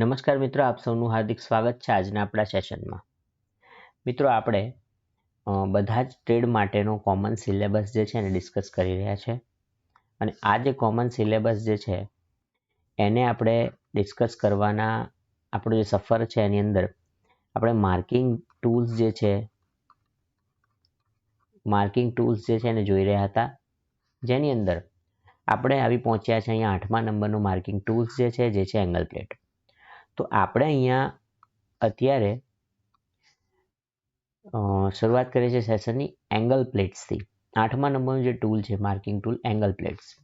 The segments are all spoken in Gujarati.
નમસ્કાર મિત્રો, આપ સૌનું હાર્દિક સ્વાગત છે આજના આપણા સેશનમાં. મિત્રો, આપણે બધા જ ટ્રેડ માટેનો કોમન સિલેબસ જે છે એને ડિસ્કસ કરી રહ્યા છે. અને આ જે કોમન સિલેબસ જે છે, એને આપણે ડિસ્કસ કરવાના આપણો જે સફર છે એની અંદર, આપણે માર્કિંગ ટૂલ્સ જે છે, માર્કિંગ ટૂલ્સ જે છે એને જોઈ રહ્યા હતા. જેની અંદર આપણે આવી પહોંચ્યા છે અહીંયા આઠમા નંબરનું માર્કિંગ ટૂલ્સ જે છે જે છે એંગલ પ્લેટ. તો આપણે અહીંયા અત્યારે શરૂઆત કરીએ છીએ સેશનની એંગલ પ્લેટ્સથી આઠમા નંબરનું જે ટૂલ છે માર્કિંગ ટૂલ એંગલ પ્લેટ્સ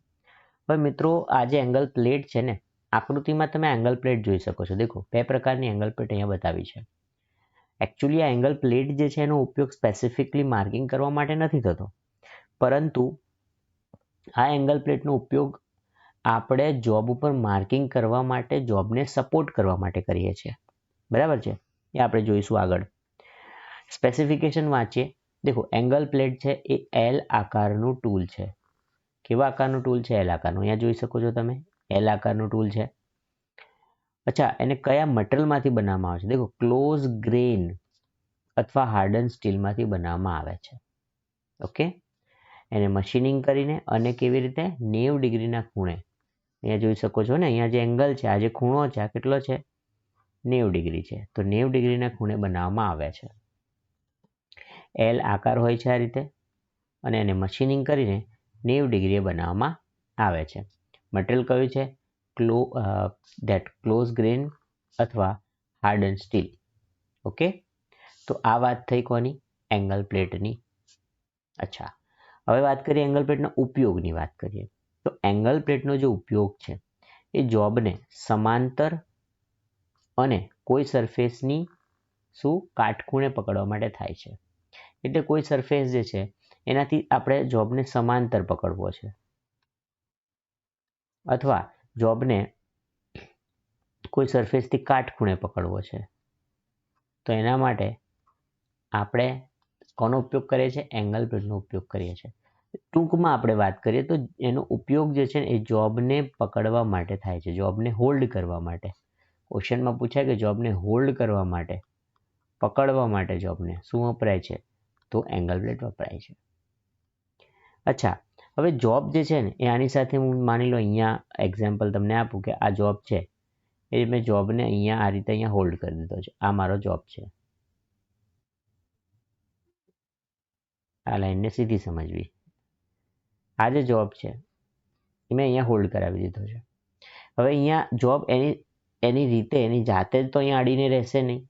હવે મિત્રો, આ જે એંગલ પ્લેટ છે ને, આકૃતિમાં તમે એંગલ પ્લેટ જોઈ શકો છો. દેખો, બે પ્રકારની એંગલ પ્લેટ અહીંયા બતાવી છે. એકચ્યુઅલી આ એંગલ પ્લેટ જે છે, એનો ઉપયોગ સ્પેસિફિકલી માર્કિંગ કરવા માટે નથી થતો. પરંતુ, આ એંગલ પ્લેટનો ઉપયોગ આપણે જોબ ઉપર માર્કિંગ કરવા માટે જોબને સપોર્ટ કરવા માટે કરીએ છીએ. બરાબર છે? એ આપણે જોઈશું આગળ. સ્પેસિફિકેશન વાંચીએ. દેખો એંગલ પ્લેટ છે એ એલ આકારનું ટૂલ છે. કેવા આકારનું ટૂલ છે? એલ આકારનું. અહીંયા જોઈ શકો છો તમે. એલ આકારનું ટૂલ છે. અચ્છા, એને કયા મટરલમાંથી બનાવવામાં આવે છે? દેખો ક્લોઝ ગ્રેન અથવા હાર્ડન સ્ટીલમાંથી બનાવવામાં આવે છે. ઓકે એને મશીનિંગ કરીને અને કેવી રીતે? નેવ ડિગ્રીના ખૂણે અહીંયા જોઈ શકો છો ને, અહીંયા જે એંગલ છે, આ જે ખૂણો છે, આ કેટલો છે? નેવ ડિગ્રી છે. તો નેવ ડિગ્રીના ખૂણે બનાવવામાં આવે છે. એલ આકાર હોય છે આ રીતે અને એને મશીનિંગ કરીને નેવ ડિગ્રીએ બનાવવામાં આવે છે. મટીરિયલ કયું છે? ક્લો ધેટ ક્લોઝ ગ્રેન અથવા હાર્ડ એન્ડ સ્ટીલ ઓકે તો આ વાત થઈ કોની? એંગલ પ્લેટની અચ્છા. હવે વાત કરીએ એંગલ પ્લેટના ઉપયોગની વાત કરીએ. તો એંગલ પ્લેટનો જે ઉપયોગ છે, એ જોબને સમાંતર અને કોઈ સરફેસની શું કાટખૂણે પકડવા માટે થાય છે. એટલે કોઈ સરફેસ જે છે, એનાથી આપણે જોબને સમાંતર પકડવો છે. અથવા જોબને કોઈ સરફેસથી કાટખૂણે પકડવો છે. તો એના માટે આપણે કોનો ઉપયોગ કરીએ છીએ? એંગલ પ્લેટનો ઉપયોગ કરીએ છીએ. ટૂંકમાં આપણે વાત કરીએ તો એનો ઉપયોગ જે છે ને એ જોબને પકડવા માટે થાય છે, જોબને હોલ્ડ કરવા માટે. ક્વેશ્ચનમાં પૂછાય કે જોબને હોલ્ડ કરવા માટે, પકડવા માટે જોબને શું વપરાય છે? તો એંગલ બ્લેડ વપરાય છે. અચ્છા, હવે જોબ જે છે ને, એ આની સાથે હું માની લો અહીંયા એક્ઝામ્પલ તમને આપું કે આ જોબ છે, એ મેં જોબને અહીંયા આ રીતે અહીંયા હોલ્ડ કરી દીધો છે. આ મારો જોબ છે. આ લાઈનને સીધી સમજવી. આ જે જોબ છે. એ મેં અહીંયા હોલ્ડ કરાવી દીધો છે. હવે અહીંયા જોબ એની એની રીતે, એની જાતે જ તો અહીંયા અડીને રહેશે નહીં.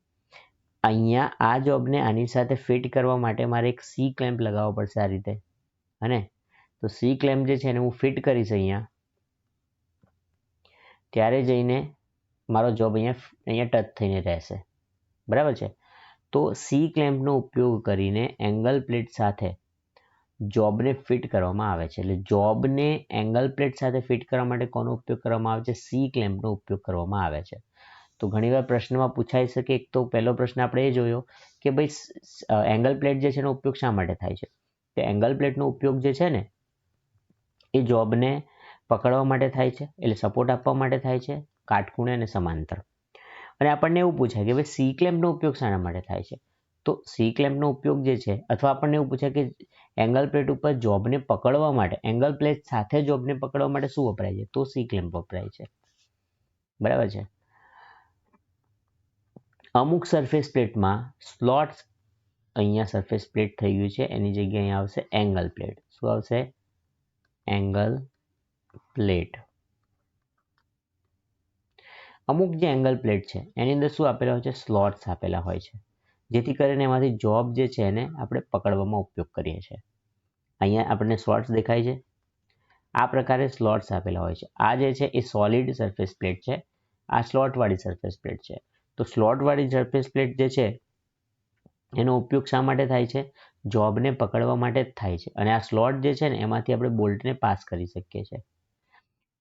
અહીંયા આ જોબને આની સાથે ફિટ કરવા માટે મારે એક સી ક્લેમ્પ લગાવવો પડશે આ રીતે. અને તો સી ક્લેમ્પ જે છે એને હું ફિટ કરીશ અહીંયા. ત્યારે જઈને મારો જોબ અહીંયા અહીંયા ટચ થઈને રહેશે. બરાબર છે? તો સી ક્લેમ્પનો ઉપયોગ કરીને એંગલ પ્લેટ સાથે જોબને ફિટ કરવામાં આવે છે. એટલે જોબને એંગલ પ્લેટ સાથે ફિટ કરવા માટે કોનો ઉપયોગ કરવામાં આવે છે? સી ક્લેમ્પનો ઉપયોગ કરવામાં આવે છે. તો ઘણીવાર પ્રશ્નમાં પૂછાઈ શકે એક તો પહેલો પ્રશ્ન આપણે એ જોયો કે ભાઈ એંગલ પ્લેટ જે છે એનો ઉપયોગ શા માટે થાય છે? તો એંગલ પ્લેટનો ઉપયોગ જે છે ને, એ જોબને પકડવા માટે થાય છે, એટલે સપોર્ટ આપવા માટે થાય છે, કાટખૂણે અને સમાંતર. અને આપણને એવું પૂછાય કે ભાઈ સી ક્લેમ્પનો ઉપયોગ શાના માટે થાય છે? તો સી ક્લેમ્પનો ઉપયોગ જે છે, અથવા આપણને એવું પૂછે કે એંગલ પ્લેટ ઉપર જોબને પકડવા માટે, એંગલ પ્લેટ સાથે જોબને પકડવા માટે શું વપરાય છે? તો સી ક્લેમ્પ વપરાય છે. બરાબર છે? અમુક સરફેસ પ્લેટમાં સ્લોટ્સ અહીંયા સરફેસ પ્લેટ થઈ ગયું છે, એની જગ્યાએ આવશે એંગલ પ્લેટ. શું આવશે? Angle plate. અમુક જે એંગલ પ્લેટ છે, એની અંદર શું આપેલા હોય છે? સ્લોટ્સ આપેલા હોય છે. જેથી કરીને એમાંથી જોબ જે છે એને આપણે પકડવામાં ઉપયોગ કરીએ છીએ. અહીંયા આપણને સ્લોટ્સ દેખાય છે. આ પ્રકારે સ્લોટ્સ આપેલા હોય છે. આ જે છે એ સોલિડ સરફેસ પ્લેટ છે. આ સ્લોટવાળી સરફેસ પ્લેટ છે. તો સ્લોટવાળી સરફેસ પ્લેટ જે છે, એનો ઉપયોગ શા માટે થાય છે? જોબને પકડવા માટે જ થાય છે. અને આ સ્લોટ જે છે ને, એમાંથી આપણે બોલ્ટને પાસ કરી શકીએ છીએ.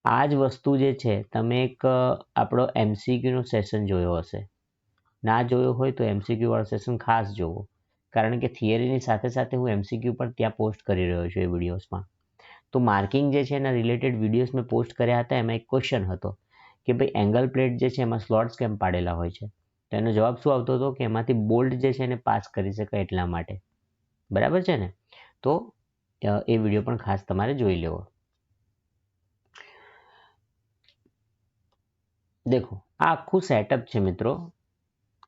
આ જ વસ્તુ જે છે, તમે એક આપણો એમસીક્યુનો સેશન જોયો હશે. ના જોયો હોય તો એમસીક્યુ વાળો સેશન ખાસ જોવો. કારણ કે થિયરીની સાથે સાથે હું એમસીક્યુ પણ ત્યાં પોસ્ટ કરી રહ્યો છું એ વિડીયોઝમાં તો માર્કિંગ જે છે એના રિલેટેડ વિડીયોઝ મેં પોસ્ટ કર્યા હતા, એમાં એક ક્વેશ્ચન હતો કે ભાઈ એંગલ પ્લેટ જે છે એમાં સ્લોટ્સ કેમ પાડેલા હોય છે? તો એનો જવાબ શું આવતો હતો? કે એમાંથી બોલ્ટ જે છે એને પાસ કરી શકાય એટલા માટે. બરાબર છે ને? તો એ વીડિયો પણ ખાસ તમારે જોઈ લેવો. દેખો, આ આખું સેટઅપ છે મિત્રો.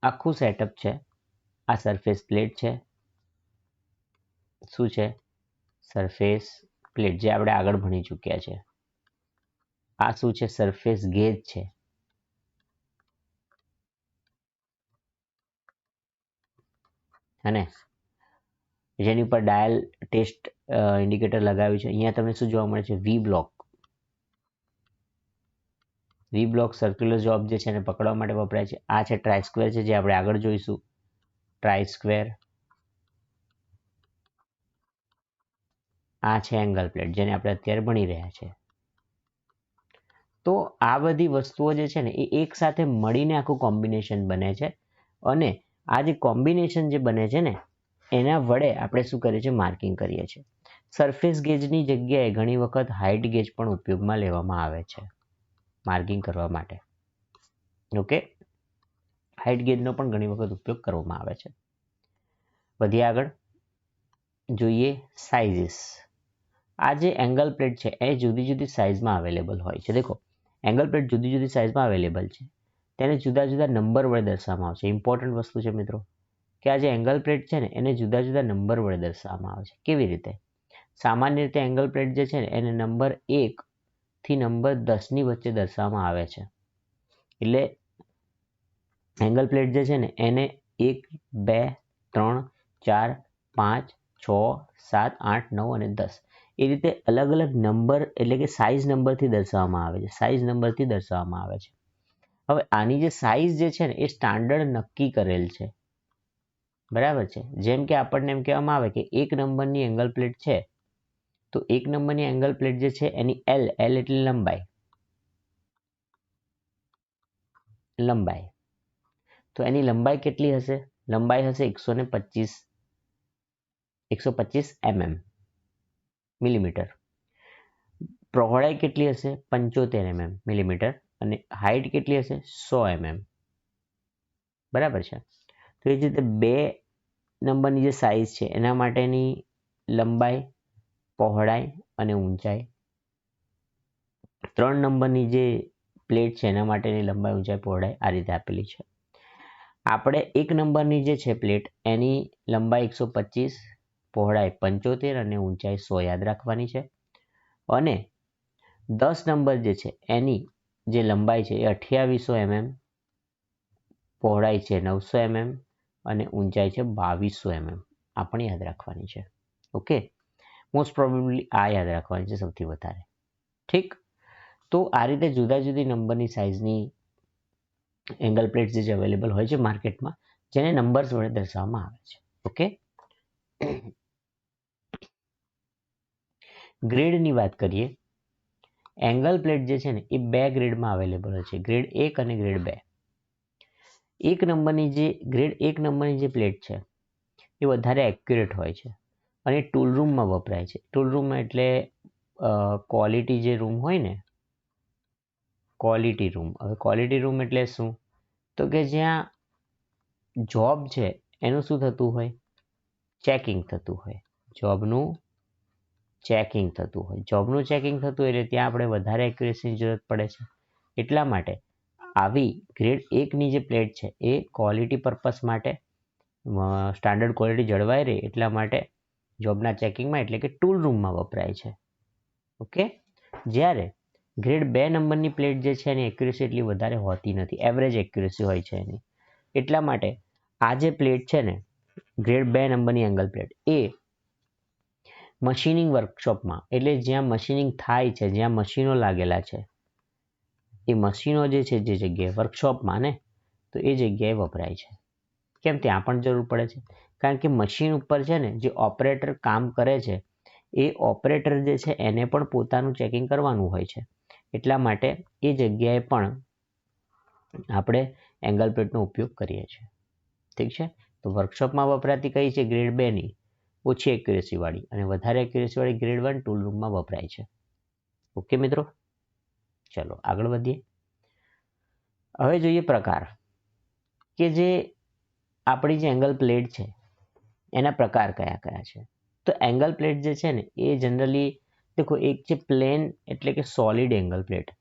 આખું સેટઅપ છે. આ સરફેસ પ્લેટ છે. શું છે? સરફેસ પ્લેટ જે આપણે આગળ ભણી ચૂક્યા છે. આ શું છે? સરફેસ ગેજ છે. અને જેની ઉપર ડાયલ ટેસ્ટ ઇન્ડિકેટર લગાવ્યું છે. અહીંયા તમને શું જોવા મળે છે? V block V block circular job જે છે એને પકડવા માટે વપરાય છે. આ છે ટ્રાય સ્ક્વેર છે, જે આપણે આગળ જોઈશું. ટ્રાય સ્ક્વેર આ છે એંગલ પ્લેટ જેને આપણે અત્યારે ભણી રહ્યા છે. તો આ બધી વસ્તુઓ જે છે ને, એ એક સાથે મળીને આખું કોમ્બિનેશન બને છે. અને આ જે કોમ્બિનેશન જે બને છે ને, એના વડે આપણે શું કરીએ છીએ? માર્કિંગ કરીએ છીએ. સરફેસ ગેજની જગ્યાએ ઘણી વખત હાઇટ ગેજ પણ ઉપયોગમાં લેવામાં આવે છે. માર્કિંગ કરવા માટે. ઓકે? હાઇટ ગેજનો પણ ઘણી વખત ઉપયોગ કરવામાં આવે છે. વધીએ આગળ જોઈએ સાઇઝિસ આ જે એંગલ પ્લેટ છે, એ જુદી જુદી સાઇઝમાં અવેલેબલ હોય છે. દેખો એંગલ પ્લેટ જુદી જુદી સાઇઝમાં અવેલેબલ છે. તેને જુદા જુદા નંબર વડે દર્શાવવામાં આવશે ઇમ્પોર્ટન્ટ વસ્તુ છે મિત્રો, કે આ જે એંગલ પ્લેટ છે ને, એને જુદા જુદા નંબર વડે દર્શાવવામાં આવે છે. કેવી રીતે? સામાન્ય રીતે એંગલ પ્લેટ જે છે ને, એને નંબર એક થી નંબર દસની વચ્ચે દર્શાવવામાં આવે છે. એટલે એંગલ પ્લેટ જે છે ને, એને એક, બે, ત્રણ, ચાર, પાંચ, છ, સાત, આઠ, નવ અને દસ. એ રીતે અલગ અલગ નંબર એટલે કે સાઇઝ નંબરથી દર્શાવવામાં આવે છે. સાઇઝ નંબરથી દર્શાવવામાં આવે છે. હવે આની જે સાઇઝ જે છે ને, એ સ્ટાન્ડર્ડ નક્કી કરેલ છે. બરાબર છે? જેમ કે આપણને એમ કહેવામાં આવે કે એક નંબરની એંગલ પ્લેટ છે તો એક નંબરની એંગલ પ્લેટ જે છે એની એલ એલ એટલે લંબાઈ. લંબાઈ. તો એની લંબાઈ કેટલી હશે? લંબાઈ હશે એકસો ને પચીસ, એકસો પચીસ એમએમ મિલીમીટર પહોળાઈ કેટલી હશે? પંચોતેર એમએમ મિલીમીટર અને હાઇટ કેટલી હશે? સો એમએમ બરાબર છે? તો એ જ રીતે બે નંબરની જે સાઇઝ છે, એના માટેની લંબાઈ પહોળાઈ અને ઊંચાઈ. ત્રણ નંબરની જે પ્લેટ છે એના માટેની લંબાઈ, ઊંચાઈ, પહોળાઈ આ રીતે આપેલી છે. આપણે એક નંબરની જે છે પ્લેટ, એની લંબાઈ એકસો પચીસ, પહોળાઈ પંચોતેર અને ઊંચાઈ સો યાદ રાખવાની છે. અને દસ નંબર જે છે, એની જે લંબાઈ છે એ અઠ્યાવીસો એમએમ, પહોળાઈ છે નવસો એમએમ અને ઊંચાઈ છે બાવીસો એમએમ. આ પણ યાદ રાખવાની છે. ઓકે? મોસ્ટ પ્રોબેબલી આ યાદ રાખવાની છે સૌથી વધારે. ઠીક? તો આ રીતે જુદા જુદી નંબરની સાઇઝની એંગલ પ્લેટ જે અવેલેબલ હોય છે માર્કેટમાં જેને નંબર્સ વડે દર્શાવવામાં આવે છે. ઓકે? ગ્રેડની વાત કરીએ. એંગલ પ્લેટ જે છે ને, એ બે ગ્રેડમાં અવેલેબલ હોય છે. ગ્રેડ એક અને ગ્રેડ બે. એક નંબરની જે ગ્રેડ એક નંબરની જે પ્લેટ છે, એ વધારે એક્યુરેટ હોય છે. અને ટૂલ રૂમમાં વપરાય છે. ટૂલ રૂમ એટલે ક્વોલિટી જે રૂમ હોય ને ક્વોલિટી રૂમ હવે ક્વોલિટી રૂમ એટલે શું? તો કે જ્યાં જોબ છે, એનું શું થતું હોય? ચેકિંગ થતું હોય. જોબનું ચેકિંગ થતું હોય. જોબનું ચેકિંગ થતું હોય એટલે ત્યાં આપણે વધારે એક્યુરેસીની જરૂરત પડે છે. એટલા માટે આવી ગ્રેડ એકની જે પ્લેટ છે, એ ક્વોલિટી પર્પસ માટે સ્ટાન્ડર્ડ ક્વોલિટી જળવાઈ રહે એટલા માટે જોબના ચેકિંગમાં એટલે કે ટૂલ રૂમમાં વપરાય છે. ઓકે? જ્યારે ગ્રેડ બે નંબરની પ્લેટ જે છે એની એક્યુરેસી એટલી વધારે હોતી નથી. એવરેજ એક્યુરેસી હોય છે એની. એટલા માટે આ જે પ્લેટ છે ને ગ્રેડ બે નંબરની એંગલ પ્લેટ એ મશીનિંગ વર્કશોપમાં એટલે જ્યાં મશીનિંગ થાય છે, જ્યાં મશીનો લાગેલા છે, એ મશીનો જે છે, જે જગ્યાએ વર્કશોપમાં ને, તો એ જગ્યાએ વપરાય છે. કેમ? ત્યાં પણ જરૂર પડે છે. કારણ કે મશીન ઉપર છે ને જે ઓપરેટર કામ કરે છે, એ ઓપરેટર જે છે એને પણ પોતાનું ચેકિંગ કરવાનું હોય છે. એટલા માટે એ જગ્યાએ પણ આપણે એંગલ પ્લેટનો ઉપયોગ કરીએ છીએ. ઠીક છે? તો વર્કશોપમાં વપરાતી કઈ છે? ગ્રેડ બેની ઓછી એક્યુરેસીવાળી અને વધારે એક્યુરેસીવાળી ગ્રેડ વન ટૂલ રૂમમાં વપરાય છે. ઓકે મિત્રો? ચલો, આગળ વધીએ. હવે જોઈએ પ્રકાર. કે જે આપણી જે એંગલ પ્લેટ છે એના પ્રકાર કયા કયા છે? તો એંગલ પ્લેટ જે છે ને, એ જનરલી દેખો, એક છે પ્લેન એટલે કે solid angle plate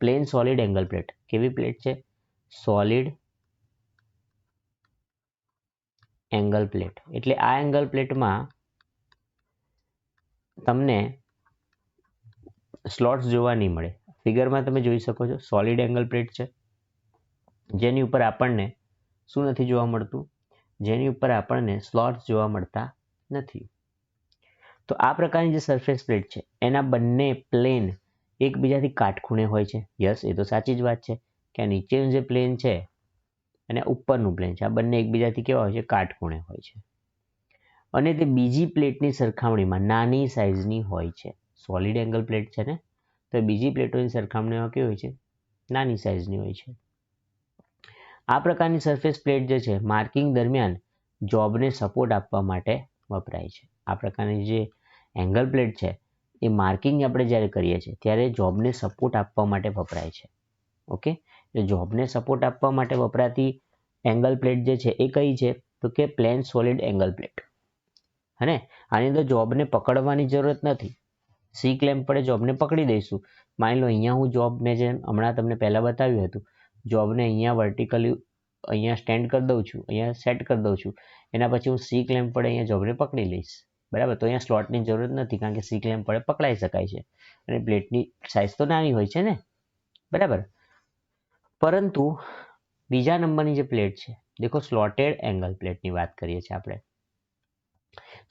plain solid angle plate કેવી પ્લેટ છે? સોલિડ એંગલ પ્લેટ એટલે આ એંગલ પ્લેટમાં તમને સ્લોટ્સ જોવા નહીં મળે. ફિગરમાં તમે જોઈ શકો છો સોલિડ એંગલ પ્લેટ છે. જેની ઉપર આપણને શું નથી જોવા મળતું? જેની ઉપર આપણને સ્લોટ્સ જોવા મળતા નથી. તો આ પ્રકારની જે સરફેસ પ્લેટ છે, એના બંને પ્લેન એકબીજાથી કાટખૂણે હોય છે. યસ, એ તો સાચી જ વાત છે કે આ નીચેનું જે પ્લેન છે, અને ઉપરનું પ્લેન છે, આ બંને એકબીજાથી કેવા હોય છે? કાટખૂણે હોય છે. અને તે બીજી પ્લેટની સરખામણીમાં નાની સાઇઝની હોય છે. સોલિડ એંગલ પ્લેટ છે ને? તો બીજી પ્લેટોની સરખામણીમાં કેવી હોય છે? નાની સાઇઝની હોય છે. આ પ્રકારની સરફેસ પ્લેટ જે છે માર્કિંગ દરમિયાન જોબને સપોર્ટ આપવા માટે વપરાય છે. આ પ્રકારની જે એંગલ પ્લેટ છે, એ માર્કિંગ આપણે જ્યારે કરીએ છીએ, ત્યારે જોબને સપોર્ટ આપવા માટે વપરાય છે. ઓકે એટલે જોબને સપોર્ટ આપવા માટે વપરાતી એંગલ પ્લેટ જે છે, એ કઈ છે? તો કે પ્લેન સોલિડ એંગલ પ્લેટ હને આની અંદર જોબને પકડવાની જરૂરત નથી. સી ક્લેમ્પ પડે જોબને પકડી દઈશું. માની લો અહીંયા હું જોબ મેં જે હમણાં તમને પહેલાં બતાવ્યું હતું જોબને અહીંયા વર્ટિકલી અહીંયા સ્ટેન્ડ કરી દઉં છું, અહીંયા સેટ કરી દઉં છું. એના પછી હું સી ક્લેમ્પ પડે અહીંયા જોબને પકડી લઈશ. બરાબર? તો અહીંયા સ્લોટની જરૂરત નથી, કારણ કે સી ક્લેમ્પ પડે પકડાઈ શકાય છે. અને પ્લેટની સાઇઝ તો નાની હોય છે ને? બરાબર? પરંતુ બીજા નંબરની જે પ્લેટ છે, દેખો સ્લોટેડ એંગલ પ્લેટની વાત કરીએ છીએ આપણે.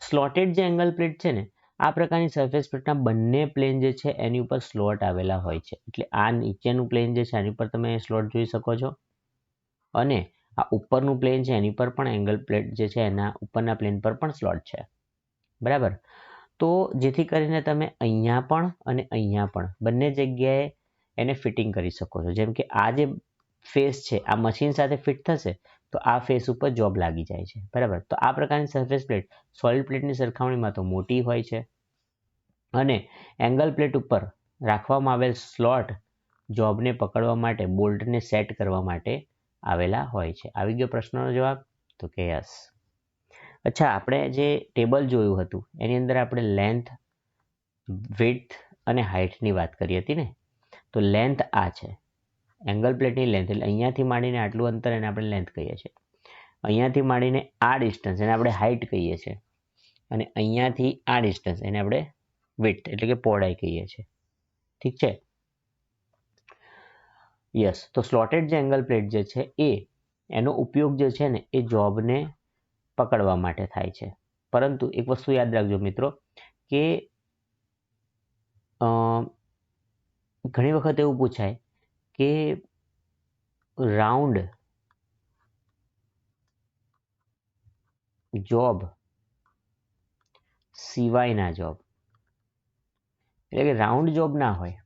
સ્લોટેડ જે એંગલ પ્લેટ છે ને આ પ્રકારની સરફેસ પ્લેટના બંને પ્લેન જે છે, એની ઉપર સ્લોટ આવેલા હોય છે. એટલે આ નીચેનું પ્લેન જે છે એની પર તમે સ્લોટ જોઈ શકો છો. અને આ ઉપરનું પ્લેન છે, એની પર પણ એંગલ પ્લેટ જે છે, એના ઉપરના પ્લેન પર પણ સ્લોટ છે. બરાબર? તો જેથી કરીને તમે અહીંયા પણ અને અહીંયા પણ બંને જગ્યાએ એને ફિટિંગ કરી શકો છો. જેમ કે આ જે ફેસ છે, આ મશીન સાથે ફિટ થશે તો આ ફેસ ઉપર જોબ લાગી જાય છે. બરાબર? તો આ પ્રકારની સરફેસ પ્લેટ સોલિડ પ્લેટની સરખામણીમાં તો મોટી હોય છે. અને એંગલ પ્લેટ ઉપર રાખવામાં આવેલ સ્લોટ જોબને પકડવા માટે બોલ્ટને સેટ કરવા માટે આવેલા હોય છે. આવી ગયો પ્રશ્નનો જવાબ? તો કે યસ અચ્છા, આપણે જે ટેબલ જોયું હતું, એની અંદર આપણે લેન્થ વિડ્થ અને હાઇટની વાત કરી હતી ને? તો લેન્થ આ છે. એંગલ પ્લેટની લેન્થ એટલે અહીંયાથી માંડીને આટલું અંતર એને આપણે લેન્થ કહીએ છીએ. અહીંયાથી માંડીને આ ડિસ્ટન્સ એને આપણે હાઇટ કહીએ છીએ. અને અહીંયાથી આ ડિસ્ટન્સ એને આપણે વિથ એટલે કે પહોળાઈ કહીએ છીએ. ઠીક છે? યસ તો સ્લોટેડ જે એંગલ પ્લેટ જે છે એ, એનો ઉપયોગ જે છે ને, એ જોબને પકડવા માટે થાય છે. પરંતુ એક વસ્તુ યાદ રાખજો મિત્રો, કે ઘણી વખત એવું પૂછાય કે રાઉન્ડ જોબ સિવાયના જોબ એટલે કે રાઉન્ડ જોબ ના હોય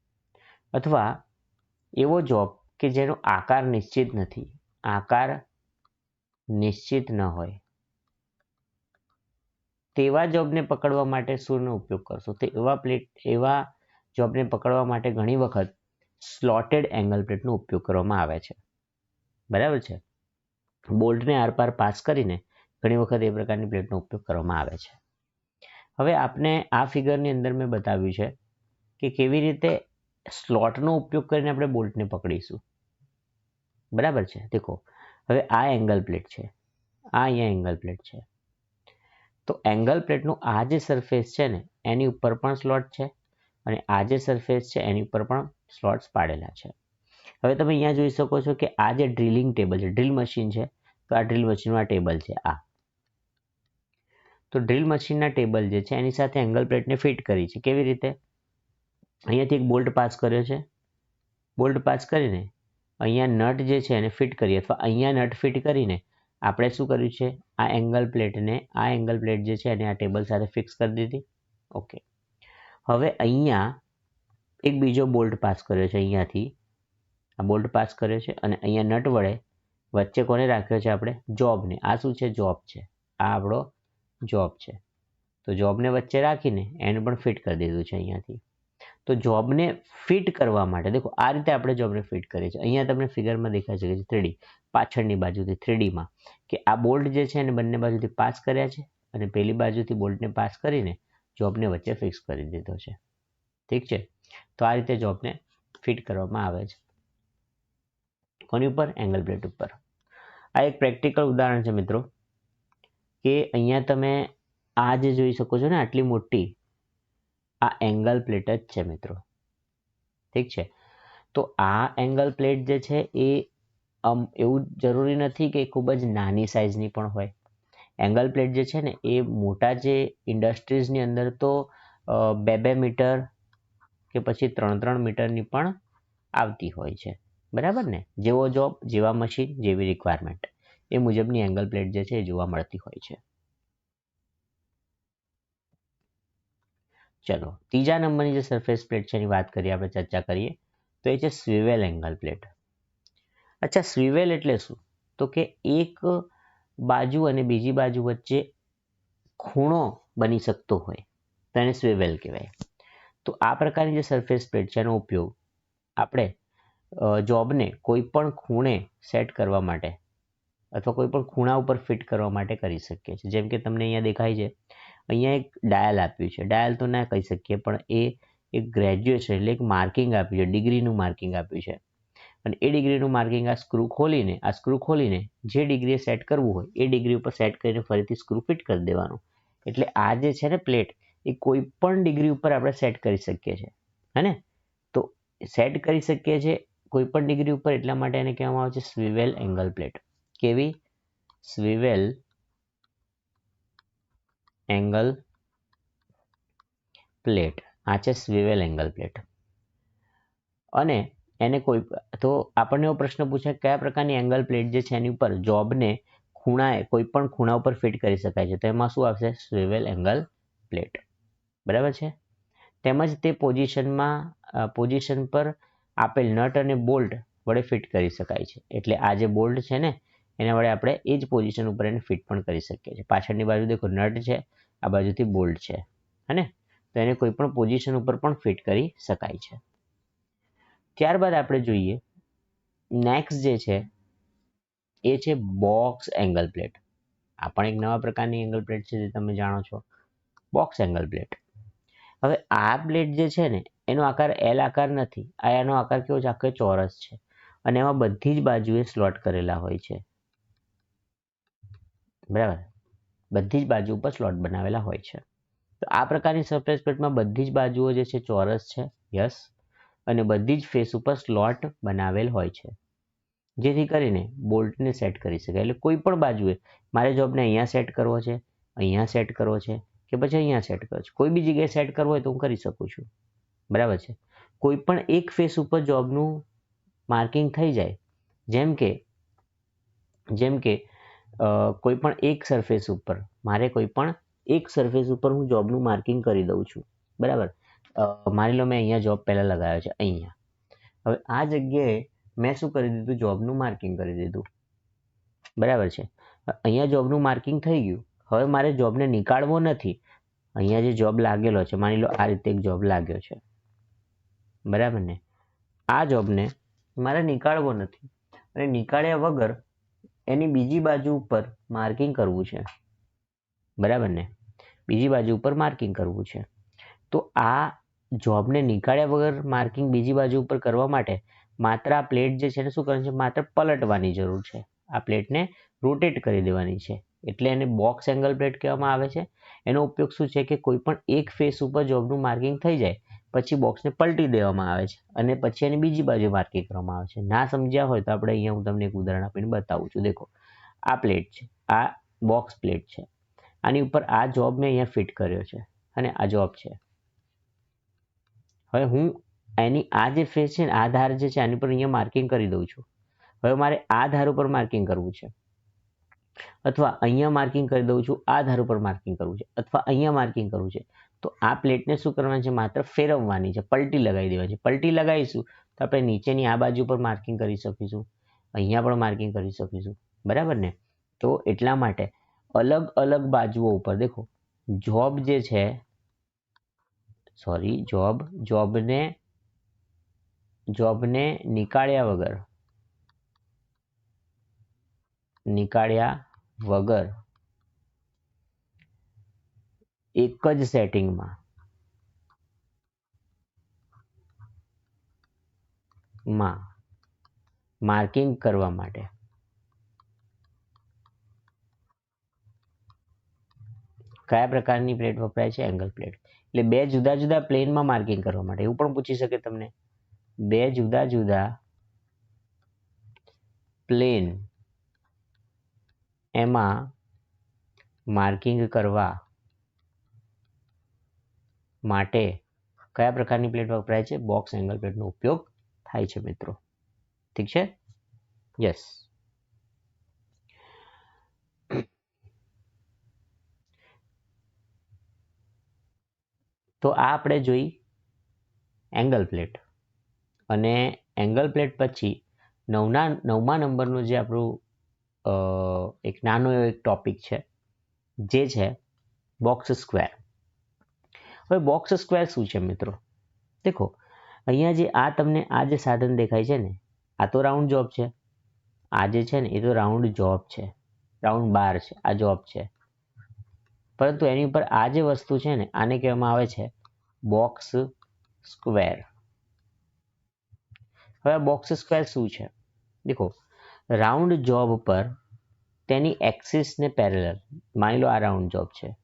અથવા એવો જોબ કે જેનો આકાર નિશ્ચિત નથી, આકાર નિશ્ચિત ન હોય. તેવા જોબને પકડવા માટે સૂરનો ઉપયોગ કરશો? તો એવા પ્લેટ એવા જોબને પકડવા માટે ઘણી વખત સ્લોટેડ એંગલ પ્લેટનો ઉપયોગ કરવામાં આવે છે. બરાબર છે? બોલ્ટને આરપાર પાસ કરીને ઘણી વખત એ પ્રકારની પ્લેટનો ઉપયોગ કરવામાં આવે છે. હવે આપને આ ફિગરની અંદર મેં બતાવ્યું છે કે કેવી રીતે સ્લોટનો ઉપયોગ કરીને આપણે બોલ્ટને પકડીશું. બરાબર છે? દેખો, હવે આ એંગલ પ્લેટ છે. આ અહીંયા એંગલ પ્લેટ છે. તો એંગલ પ્લેટનું આ જે સરફેસ છે ને, એની ઉપર પણ સ્લોટ છે અને આ જે સરફેસ છે, એની ઉપર પણ સ્લોટ્સ પાડેલા છે. હવે તમે અહીંયા જોઈ શકો છો કે આ જે ડ્રિલિંગ ટેબલ છે ડ્રિલ મશીન છે, તો આ ડ્રિલ મશીનમાં ટેબલ છે, આ. તો ડ્રિલ મશીનના ટેબલ જે છે, એની સાથે એંગલ પ્લેટને ફિટ કરી છે. કેવી રીતે? અહીંયાથી એક બોલ્ટ પાસ કર્યો છે. બોલ્ટ પાસ કરીને અહીંયા નટ જે છે, એને ફિટ કરી અથવા અહીંયા નટ ફિટ કરીને આપણે શું કર્યું છે? આ એંગલ પ્લેટને આ એંગલ પ્લેટ જે છે, એને આ ટેબલ સાથે ફિક્સ કરી દીધી. ઓકે હવે અહીંયા એક બીજો બોલ્ટ પાસ કર્યો છે અહીંયાથી. આ બોલ્ટ પાસ કર્યો છે અને અહીંયા નટ વડે વચ્ચે કોને રાખ્યો છે આપણે? જોબને. આ શું છે? જોબ છે. આ આપણો જોબ છે. તો જોબને વચ્ચે રાખીને એને પણ ફિટ કરી દીધું છે અહીંયાથી. તો જોબને ફિટ કરવા માટે, દેખો, આ રીતે આપણે જોબને ફિટ કરીએ છીએ. અહીંયા તમને ફિગરમાં દેખાઈ શકે છે થ્રીડી, પાછળની બાજુથી થ્રીડીમાં, કે આ બોલ્ટ જે છે એને બંને બાજુથી પાસ કર્યા છે અને પેલી બાજુથી બોલ્ટને પાસ કરીને જોબને વચ્ચે ફિક્સ કરી દીધો છે. ઠીક છે? તો આ રીતે જોબને ફિટ કરવામાં આવે છે. કોની ઉપર? એંગલ પ્લેટ ઉપર. આ એક પ્રેક્ટિકલ ઉદાહરણ છે મિત્રો, કે અહીંયા તમે આ જે જોઈ શકો છો ને, આટલી મોટી, આ એંગલ પ્લેટ જ છે મિત્રો. ઠીક છે? તો આ એંગલ પ્લેટ જે છે એ એવું જરૂરી નથી કે ખૂબ જ નાની સાઇઝની પણ હોય. એંગલ પ્લેટ જે છે ને, એ મોટા જે ઇન્ડસ્ટ્રીઝની અંદર તો બે બે મીટર કે પછી ત્રણ ત્રણ મીટરની પણ આવતી હોય છે. બરાબર ને? જેવો જોબ જેવા મશીન જેવી રિક્વાયરમેન્ટ એ મુજબની એંગલ પ્લેટ જે છે એ જોવા મળતી હોય છે. ચલો, ત્રીજા નંબરની જે સરફેસ પ્લેટ છે એની વાત કરીએ, આપણે ચર્ચા કરીએ, તો એ છે સ્વીવેલ એંગલ પ્લેટ અચ્છા સ્વીવેલ એટલે શું? તો કે એક બાજુ અને બીજી બાજુ વચ્ચે ખૂણો બની શકતો હોય. તેને સ્વીવેલ કહેવાય. તો આ પ્રકારની જે સરફેસ પ્લેટ છે એનો ઉપયોગ આપણે જોબને કોઈ પણ ખૂણે સેટ કરવા માટે અથવા કોઈ પણ ખૂણા ઉપર ફિટ કરવા માટે કરી શકીએ છીએ. જેમ કે તમને અહીંયા દેખાય છે, અહીંયા એક ડાયલ આપ્યું છે. ડાયલ તો ના કહી શકીએ, પણ એ એક ગ્રેજ્યુએશન એટલે એક માર્કિંગ આપ્યું છે, ડિગ્રીનું માર્કિંગ આપ્યું છે. અને એ ડિગ્રીનું માર્કિંગ આ સ્ક્રૂ ખોલીને, આ સ્ક્રૂ ખોલીને જે ડિગ્રીએ સેટ કરવું હોય, એ ડિગ્રી ઉપર સેટ કરીને ફરીથી સ્ક્રૂ ફિટ કરી દેવાનું. એટલે આ જે છે ને પ્લેટ એ કોઈ પણ ડિગ્રી ઉપર આપણે સેટ કરી શકીએ છીએ. હે તો સેટ કરી શકીએ છીએ કોઈ પણ ડિગ્રી ઉપર એટલા માટે એને કહેવામાં આવે છે સ્વિવેલ એંગલ પ્લેટ. કેવી? Swivel angle plate. આ છે સ્વિવેલ એંગલ પ્લેટ. અને એને કોઈ તો આપણને એવો પ્રશ્ન પૂછે કયા પ્રકારની એંગલ પ્લેટ જે છે એની ઉપર જોબને ખૂણાએ, કોઈ પણ ખૂણા ઉપર ફિટ કરી શકાય છે. તો એમાં શું આવશે? Swivel angle plate. બરાબર છે? તેમજ તે પોઝિશનમાં પોઝિશન પર આપેલ નટ અને બોલ્ટ વડે ફિટ કરી શકાય છે. એટલે આ જે બોલ્ટ છે ને, એના વડે આપણે એ જ પોઝિશન ઉપર એને ફિટ પણ કરી શકીએ છીએ. પાછળની બાજુ દેખો, નટ છે, આ બાજુથી બોલ્ટ છે. હે તો એને કોઈ પણ પોઝિશન ઉપર પણ ફિટ કરી શકાય છે. ત્યારબાદ આપણે જોઈએ, નેક્સ્ટ જે છે, એ છે બોક્સ એંગલ પ્લેટ. આ પણ એક નવા પ્રકારની એંગલ પ્લેટ છે, જે તમે જાણો છો. Box angle plate. હવે આ પ્લેટ જે છે ને, એનો આકાર એલ આકાર નથી. આ એનો આકાર કેવો છે? આખો ચોરસ છે. અને એમાં બધી જ બાજુએ સ્લોટ કરેલા હોય છે. બરાબર? બધી જ બાજુ ઉપર સ્લોટ બનાવેલા હોય છે. તો આ પ્રકારની સરફેસ પ્લેટમાં બધી જ બાજુઓ જે છે, ચોરસ છે. યસ અને બધી જ ફેસ ઉપર સ્લોટ બનાવેલ હોય છે. જેથી કરીને બોલ્ટને સેટ કરી શકાય. એટલે કોઈ પણ બાજુએ, મારે જોબને અહીંયા સેટ કરવો છે, અહીંયા સેટ કરવો છે કે પછી અહીંયા સેટ કરો છો. કોઈ બી જગ્યાએ સેટ કરવો હોય તો હું કરી શકું છું. બરાબર છે? કોઈ પણ એક ફેસ ઉપર જોબનું માર્કિંગ થઈ જાય. જેમ કે જેમ કે કોઈ પણ એક સરફેસ ઉપર, મારે કોઈ પણ એક સરફેસ ઉપર હું જોબનું માર્કિંગ કરી દઉં છું. બરાબર? માની લો મેં અહીંયા જોબ પહેલાં લગાવ્યો છે, અહીંયા. હવે આ જગ્યાએ મેં શું કરી દીધું? જોબનું માર્કિંગ કરી દીધું. બરાબર છે? અહીંયા જોબનું માર્કિંગ થઈ ગયું. હવે મારે જોબને નીકાળવો નથી. અહીંયા જે જોબ લાગેલો છે, માની લો આ રીતે એક જોબ લાગ્યો છે. બરાબર ને? આ જોબને મારે નીકાળવો નથી. અને નીકાળ્યા વગર એની બીજી બાજુ ઉપર માર્કિંગ કરવું છે. બરાબર ને? બીજી બાજુ ઉપર માર્કિંગ કરવું છે. તો આ જોબને નીકાળ્યા વગર માર્કિંગ બીજી બાજુ ઉપર કરવા માટે માત્ર આ પ્લેટ જે છે એને શું કરવાનું છે? માત્ર પલટવાની જરૂર છે. આ પ્લેટને રોટેટ કરી દેવાની છે. એટલે એને બોક્સ એંગલ પ્લેટ કહેવામાં આવે છે. એનો ઉપયોગ શું છે કે કોઈ પણ એક ફેસ ઉપર જોબનું માર્કિંગ થઈ જાય, પછી બોક્સને પલટી દેવામાં આવે છે અને પછી એની બીજી બાજુ માર્કિંગ કરવામાં આવે છે. ના સમજ્યા હોય તો આપણે અહીંયા હું તમને એક ઉદાહરણ આપીને બતાવું છું. દેખો, આ પ્લેટ છે, આ બોક્સ પ્લેટ છે. આની ઉપર આ જોબ મેં અહીંયા ફિટ કર્યો છે અને આ જોબ છે. હવે હું એની આ જે ફેસ છે આ ધાર જે છે, આની પર અહીંયા માર્કિંગ કરી દઉં છું. હવે મારે આ ધાર ઉપર માર્કિંગ કરવું છે. અથવા અહીંયા માર્કિંગ કરી દઉં છું, આ ધાર ઉપર માર્કિંગ કરવું છે, અથવા અહીંયા માર્કિંગ કરવું છે, તો આ પ્લેટને શું કરવાની છે? માત્ર ફેરવવાની છે, પલટી લગાવી દેવાની છે. પલટી લગાવીશું તો આપણે નીચેની આ બાજુ પર માર્કિંગ કરી શકીશું, અહીંયા પણ માર્કિંગ કરી શકીશું, બરાબર ને? તો એટલા માટે અલગ અલગ બાજુઓ ઉપર દેખો જોબ જે છે સોરી જોબ જોબને જોબને નીકાળ્યા વગર, નીકાળ્યા વગર એક જ સેટિંગમાં માં માર્કિંગ કરવા માટે કયા પ્રકારની પ્લેટ વપરાય છે? એંગલ પ્લેટ એટલે બે જુદા જુદા પ્લેનમાં માર્કિંગ કરવા માટે. એવું પણ પૂછી શકે તમને. બે જુદા જુદા પ્લેન એમાં માર્કિંગ કરવા માટે કયા પ્રકારની પ્લેટ વપરાય છે? બોક્સ એંગલ પ્લેટનો ઉપયોગ થાય છે મિત્રો. ઠીક છે? યસ તો આ આપણે જોઈ એંગલ પ્લેટ અને એંગલ પ્લેટ પછી નવના નવમા નંબરનું જે આપણું એક નાનો એવો એક ટોપિક છે, જે છે બોક્સ સ્ક્વેર હવે બોક્સ સ્ક્વેર શું છે મિત્રો? દેખો, અહીંયા જે આ તમને આ જે સાધન દેખાય છે ને, આ તો રાઉન્ડ જોબ છે. આ જે છે ને, એ તો રાઉન્ડ જોબ છે. રાઉન્ડ બાર છે, આ જોબ છે. પરંતુ એની ઉપર આ જે વસ્તુ છે ને, આને કહેવામાં આવે છે બોક્સ સ્ક્વેર હવે બોક્સ સ્ક્વેર શું છે? દેખો રાઉન્ડ જોબ પર તેની એક્સિસને પેરેલલ. માની લો આ રાઉન્ડ જોબ છે.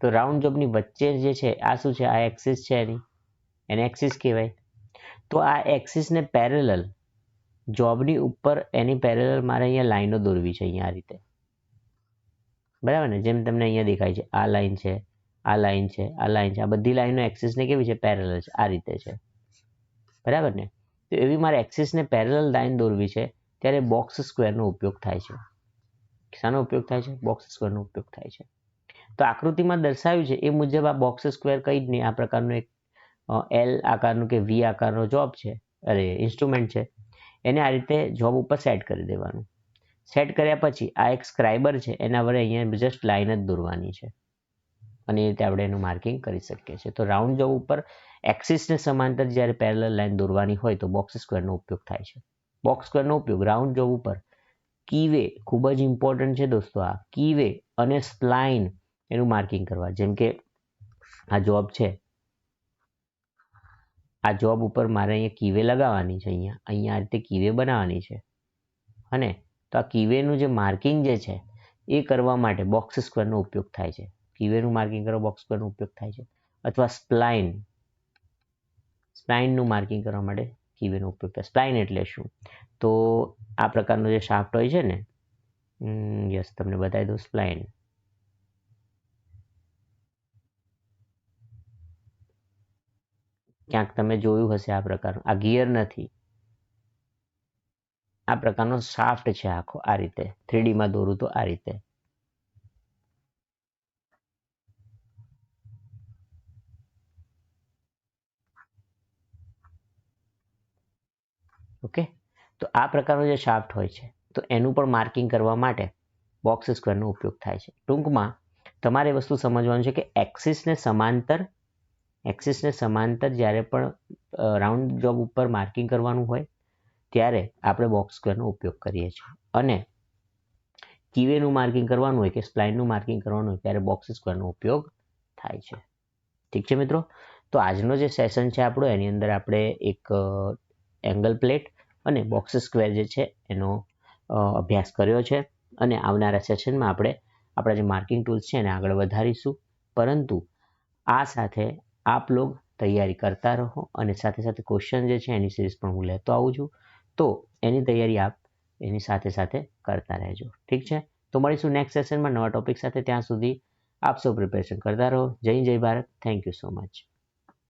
તો રાઉન્ડ જોબની વચ્ચે જે છે, આ શું છે? આ એક્સિસ છે એની. એને એક્સિસ કહેવાય. તો આ એક્સિસને પેરેલલ જોબની ઉપર એની પેરેલલ મારે અહીંયા લાઈનો દોરવી છે અહીંયા આ રીતે. બરાબર ને? જેમ તમને અહીંયા દેખાય છે, આ લાઈન છે, આ લાઈન છે, આ લાઈન છે. આ બધી લાઈનો એક્સિસને કેવી છે? પેરેલલ છે. આ રીતે છે. બરાબર ને? તો એવી મારે એક્સિસને પેરેલલ લાઈન દોરવી છે, ત્યારે બોક્સ સ્ક્વેરનો ઉપયોગ થાય છે. શાનો ઉપયોગ થાય છે? બોક્સ સ્ક્વેરનો ઉપયોગ થાય છે. તો આકૃતિમાં દર્શાવ્યું છે, એ મુજબ આ બોક્સ સ્ક્વેર કઈ જ નહીં, આ પ્રકારનું એક એલ આકારનું કે વી આકારનો જોબ છે, અરે ઇન્સ્ટ્રુમેન્ટ છે. એને આ રીતે જોબ ઉપર સેટ કરી દેવાનું. સેટ કર્યા પછી આ એક સ્ક્રાઇબર છે, એના વડે અહીંયા જસ્ટ લાઇન જ દોરવાની છે. અને એ રીતે આપણે એનું માર્કિંગ કરી શકીએ છીએ. તો રાઉન્ડ જોબ ઉપર એક્સિસને સમાંતર જ્યારે પેરેલલ લાઇન દોરવાની હોય તો બોક્સ સ્ક્વેરનો ઉપયોગ થાય છે. બોક્સ સ્ક્વેરનો ઉપયોગ રાઉન્ડ જોબ ઉપર કીવે ખૂબ જ ઇમ્પોર્ટન્ટ છે દોસ્તો આ. કીવે અને સ્પ્લાઇન એનું માર્કિંગ કરવા. જેમ કે આ જોબ છે. આ જોબ ઉપર મારે અહીંયા કીવે લગાવવાની છે અહીંયા. અહીંયા આ રીતે કીવે બનાવવાની છે. અને તો આ કીવેનું જે માર્કિંગ જે છે એ કરવા માટે બોક્સ સ્ક્વેરનો ઉપયોગ થાય છે. કીવેનું માર્કિંગ કરવા બોક્સ પરનો ઉપયોગ થાય છે. અથવા સ્પ્લાઇન સ્પ્લાઇનનું માર્કિંગ કરવા માટે કીવેનો ઉપયોગ થાય સ્પ્લાઇન એટલે શું? તો આ પ્રકારનો જે શાફ્ટ હોય છે ને યસ તમને બતાવી દઉં સ્પ્લાઇન ક્યાંક તમે જોયું હશે આ પ્રકારનું. આ ગિયર નથી. આ પ્રકારનો શાફ્ટ છે આખો, આ રીતે. થ્રીડીમાં દોરું તો આ રીતે. ઓકે? તો આ પ્રકારનો જે શાફ્ટ હોય છે, તો એનું પણ માર્કિંગ કરવા માટે બોક્સ સ્ક્વેરનો ઉપયોગ થાય છે. ટૂંકમાં, તમારે વસ્તુ સમજવાનું છે કે એક્સિસને સમાંતર એક્સિસને સમાંતર જ્યારે પણ રાઉન્ડ જોબ ઉપર માર્કિંગ કરવાનું હોય, ત્યારે આપણે બોક્સ સ્ક્વેરનો ઉપયોગ કરીએ છીએ. અને કીવેનું માર્કિંગ કરવાનું હોય કે સ્પ્લાઇનનું માર્કિંગ કરવાનું હોય ત્યારે બોક્સ સ્ક્વેરનો ઉપયોગ થાય છે. ઠીક છે મિત્રો? તો આજનો જે સેશન છે આપણો, એની અંદર આપણે એક એંગલ પ્લેટ અને બોક્સ સ્ક્વેર જે છે એનો અભ્યાસ કર્યો છે. અને આવનારા સેશનમાં આપણે આપણા જે માર્કિંગ ટૂલ્સ છે એને આગળ વધારીશું. પરંતુ આ સાથે આપ લોગ તૈયારી કરતા રહો અને સાથે સાથે ક્વેશ્ચન જે છે એની સિરીઝ પણ હું લેતો આવું છું. તો એની તૈયારી આપ એની સાથે સાથે કરતા રહેજો. ઠીક છે? તો મળીશું નેક્સ્ટ સેશનમાં નવા ટોપિક સાથે. ત્યાં સુધી આપ સૌ પ્રિપેરેશન કરતા રહો. જય જય Bharat. Thank you so much